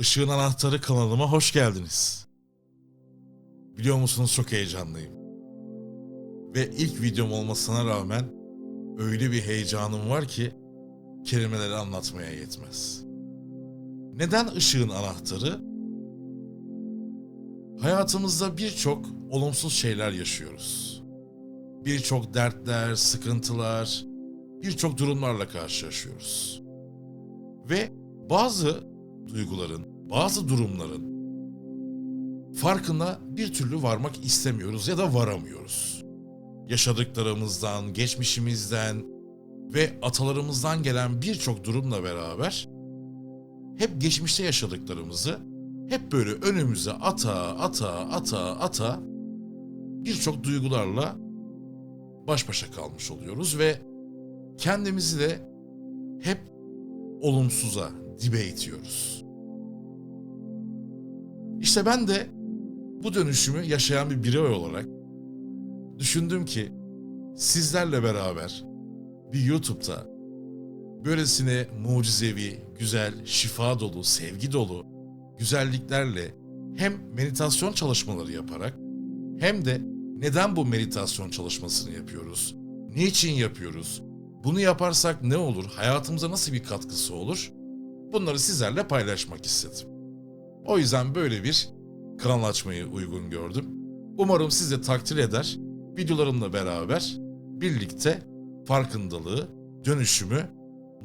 Işığın Anahtarı kanalıma hoş geldiniz. Biliyor musunuz çok heyecanlıyım. Ve ilk videom olmasına rağmen öyle bir heyecanım var ki kelimeleri anlatmaya yetmez. Neden ışığın anahtarı? Hayatımızda birçok olumsuz şeyler yaşıyoruz. Birçok dertler, sıkıntılar, birçok durumlarla karşılaşıyoruz. Ve bazı duyguların, bazı durumların farkına bir türlü varmak istemiyoruz ya da varamıyoruz. Yaşadıklarımızdan, geçmişimizden ve atalarımızdan gelen birçok durumla beraber hep geçmişte yaşadıklarımızı hep böyle önümüze ata ata ata ata birçok duygularla baş başa kalmış oluyoruz ve kendimizi de hep olumsuza, dibe itiyoruz. İşte ben de bu dönüşümü yaşayan bir birey olarak düşündüm ki sizlerle beraber bir YouTube'da böylesine mucizevi, güzel, şifa dolu, sevgi dolu güzelliklerle hem meditasyon çalışmaları yaparak hem de neden bu meditasyon çalışmasını yapıyoruz? Niçin yapıyoruz? Bunu yaparsak ne olur? Hayatımıza nasıl bir katkısı olur? Bunları sizlerle paylaşmak istedim. O yüzden böyle bir kanal açmayı uygun gördüm. Umarım siz de takdir eder. Videolarımla beraber birlikte farkındalığı, dönüşümü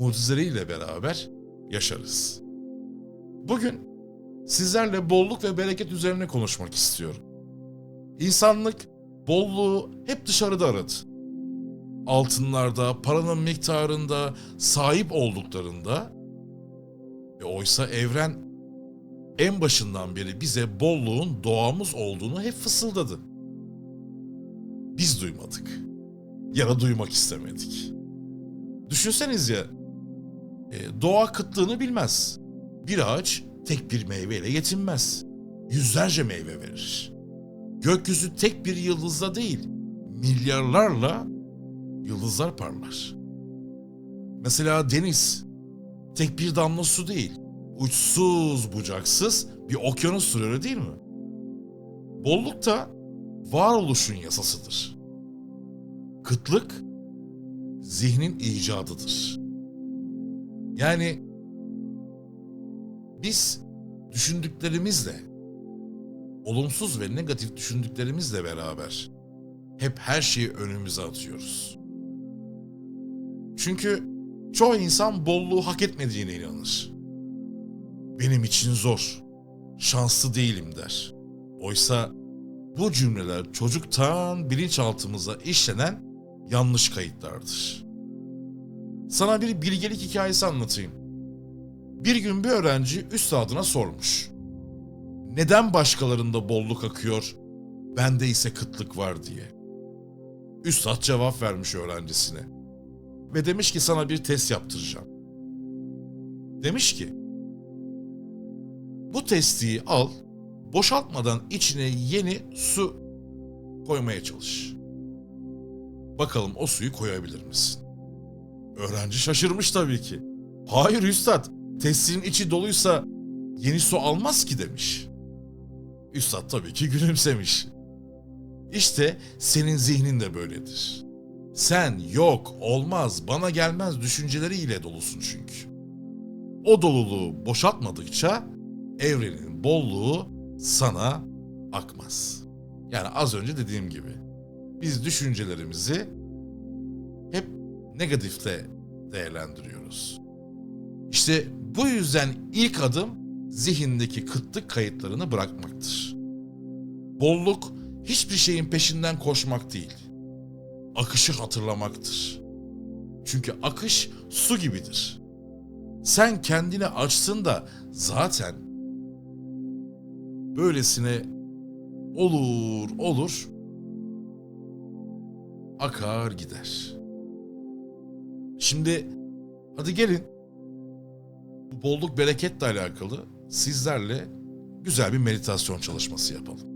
mucizeleriyle beraber yaşarız. Bugün sizlerle bolluk ve bereket üzerine konuşmak istiyorum. İnsanlık bolluğu hep dışarıda aradı. Altınlarda, paranın miktarında, sahip olduklarında e oysa evren en başından beri bize bolluğun doğamız olduğunu hep fısıldadı. Biz duymadık. Ya da duymak istemedik. Düşünseniz ya, e, doğa kıtlığını bilmez. Bir ağaç tek bir meyveyle yetinmez. Yüzlerce meyve verir. Gökyüzü tek bir yıldızla değil, milyarlarla yıldızlar parlar. Mesela deniz tek bir damla su değil, uçsuz bucaksız bir okyanus öyle değil mi? Bolluk da varoluşun yasasıdır. Kıtlık zihnin icadıdır. Yani biz düşündüklerimizle, olumsuz ve negatif düşündüklerimizle beraber hep her şeyi önümüze atıyoruz. Çünkü çoğu insan bolluğu hak etmediğine inanır. Benim için zor, şanslı değilim der. Oysa bu cümleler çocuktan bilinçaltımıza işlenen yanlış kayıtlardır. Sana bir bilgelik hikayesi anlatayım. Bir gün bir öğrenci üstadına sormuş. Neden başkalarında bolluk akıyor, bende ise kıtlık var diye. Üstad cevap vermiş öğrencisine. Ve demiş ki sana bir test yaptıracağım. Demiş ki, bu testiyi al, boşaltmadan içine yeni su koymaya çalış. Bakalım o suyu koyabilir misin? Öğrenci şaşırmış tabii ki. Hayır üstad, testin içi doluysa yeni su almaz ki demiş. Üstad tabii ki gülümsemiş. İşte senin zihnin de böyledir. Sen yok, olmaz, bana gelmez düşünceleriyle dolusun çünkü. O doluluğu boşaltmadıkça evrenin bolluğu sana akmaz. Yani az önce dediğim gibi biz düşüncelerimizi hep negatifte değerlendiriyoruz. İşte bu yüzden ilk adım zihindeki kıtlık kayıtlarını bırakmaktır. Bolluk hiçbir şeyin peşinden koşmak değil. Akışı hatırlamaktır. Çünkü akış su gibidir. Sen kendini açsın da zaten böylesine olur olur akar gider. Şimdi hadi gelin bu bolluk bereketle alakalı sizlerle güzel bir meditasyon çalışması yapalım.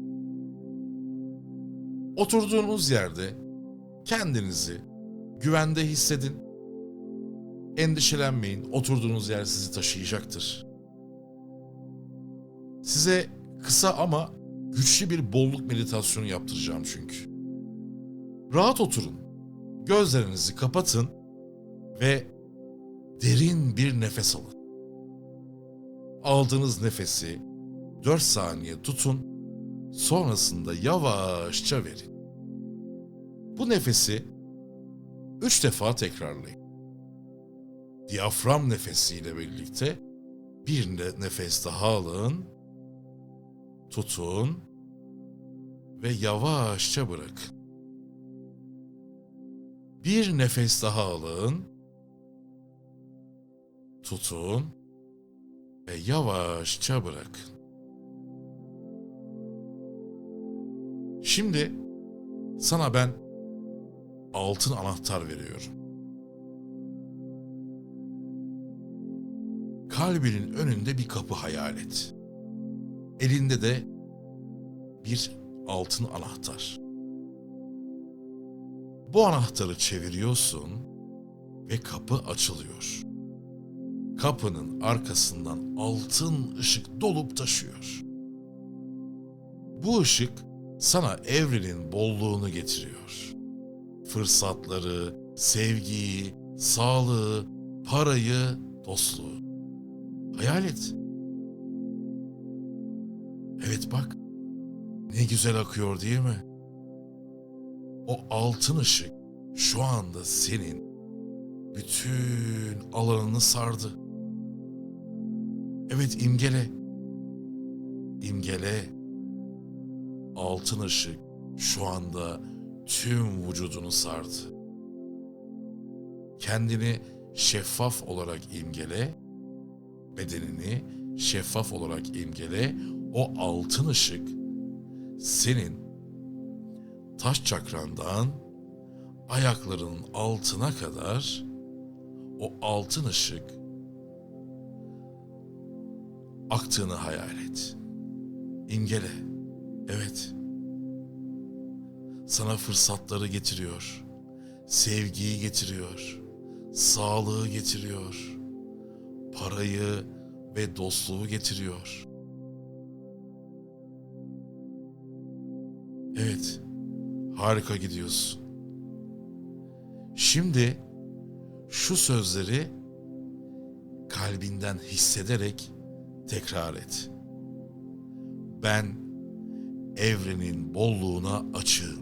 Oturduğunuz yerde kendinizi güvende hissedin. Endişelenmeyin. Oturduğunuz yer sizi taşıyacaktır. Size kısa ama güçlü bir bolluk meditasyonu yaptıracağım çünkü. Rahat oturun. Gözlerinizi kapatın ve derin bir nefes alın. Aldığınız nefesi 4 saniye tutun. Sonrasında yavaşça verin. Bu nefesi 3 defa tekrarlayın. Diyafram nefesiyle birlikte bir ne- nefes daha alın. Tutun ve yavaşça bırakın. Bir nefes daha alın. Tutun ve yavaşça bırakın. Şimdi sana ben altın anahtar veriyorum. Kalbinin önünde bir kapı hayal et. Elinde de bir altın anahtar. Bu anahtarı çeviriyorsun ve kapı açılıyor. Kapının arkasından altın ışık dolup taşıyor. Bu ışık sana evrenin bolluğunu getiriyor. Fırsatları, sevgiyi, sağlığı, parayı, dostluğu. Hayal et. Evet bak. Ne güzel akıyor değil mi? O altın ışık şu anda senin bütün alanını sardı. Evet imgele. İmgele. Altın ışık şu anda tüm vücudunu sardı. Kendini şeffaf olarak imgele, bedenini şeffaf olarak imgele, o altın ışık senin taş çakrandan ayaklarının altına kadar o altın ışık aktığını hayal et. İmgele. Evet. Sana fırsatları getiriyor. Sevgiyi getiriyor. Sağlığı getiriyor. Parayı ve dostluğu getiriyor. Evet. Harika gidiyorsun. Şimdi şu sözleri kalbinden hissederek tekrar et. Ben evrenin bolluğuna açığım.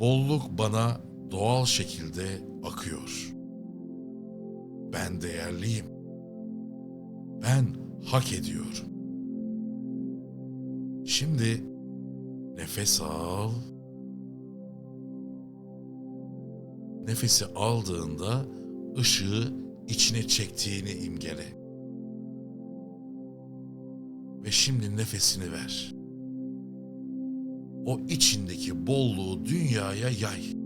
Bolluk bana doğal şekilde akıyor. Ben değerliyim. Ben hak ediyorum. Şimdi nefes al. Nefesi aldığında ışığı içine çektiğini imgele. Ve şimdi nefesini ver. O içindeki bolluğu dünyaya yay.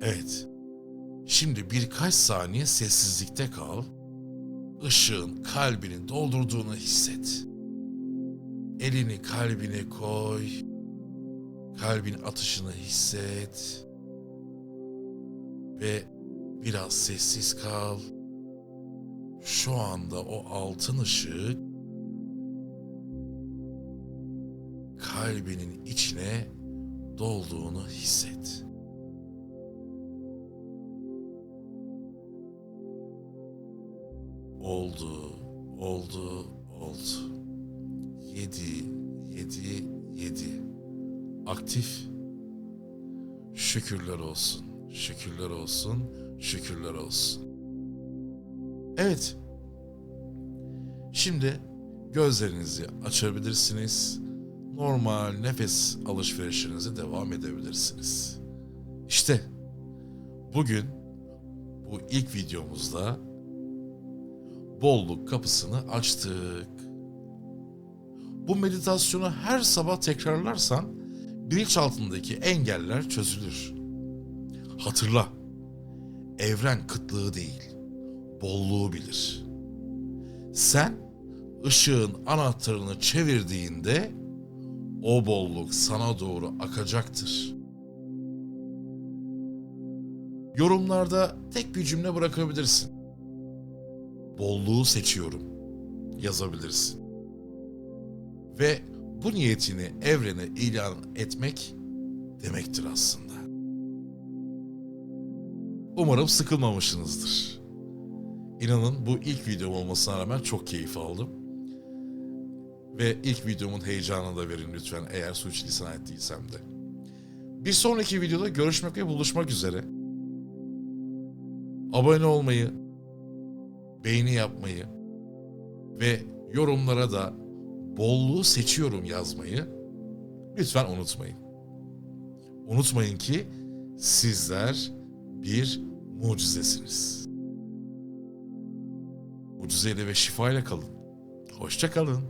Evet. Şimdi birkaç saniye sessizlikte kal. Işığın kalbini doldurduğunu hisset. Elini kalbine koy. Kalbin atışını hisset. Ve biraz sessiz kal. Şu anda o altın ışık kalbinin içine dolduğunu hisset. Oldu, oldu, oldu. Yedi, yedi, yedi. Aktif. Şükürler olsun, şükürler olsun, şükürler olsun. Evet. Şimdi gözlerinizi açabilirsiniz. Normal nefes alışverişinize devam edebilirsiniz. İşte bugün bu ilk videomuzda bolluk kapısını açtık. Bu meditasyonu her sabah tekrarlarsan bilinçaltındaki engeller çözülür. Hatırla, evren kıtlığı değil, bolluğu bilir. Sen ışığın anahtarını çevirdiğinde o bolluk sana doğru akacaktır. Yorumlarda tek bir cümle bırakabilirsin. Bolluğu seçiyorum yazabilirsin. Ve bu niyetini evrene ilan etmek demektir aslında. Umarım sıkılmamışsınızdır. İnanın bu ilk videom olmasına rağmen çok keyif aldım. Ve ilk videomun heyecanını da verin lütfen eğer suçlisan ettiysem de. Bir sonraki videoda görüşmek ve buluşmak üzere. Abone olmayı, beğeni yapmayı ve yorumlara da bolluğu seçiyorum yazmayı lütfen unutmayın. Unutmayın ki sizler bir mucizesiniz. Mucizeyle ve şifayla kalın. Hoşça kalın.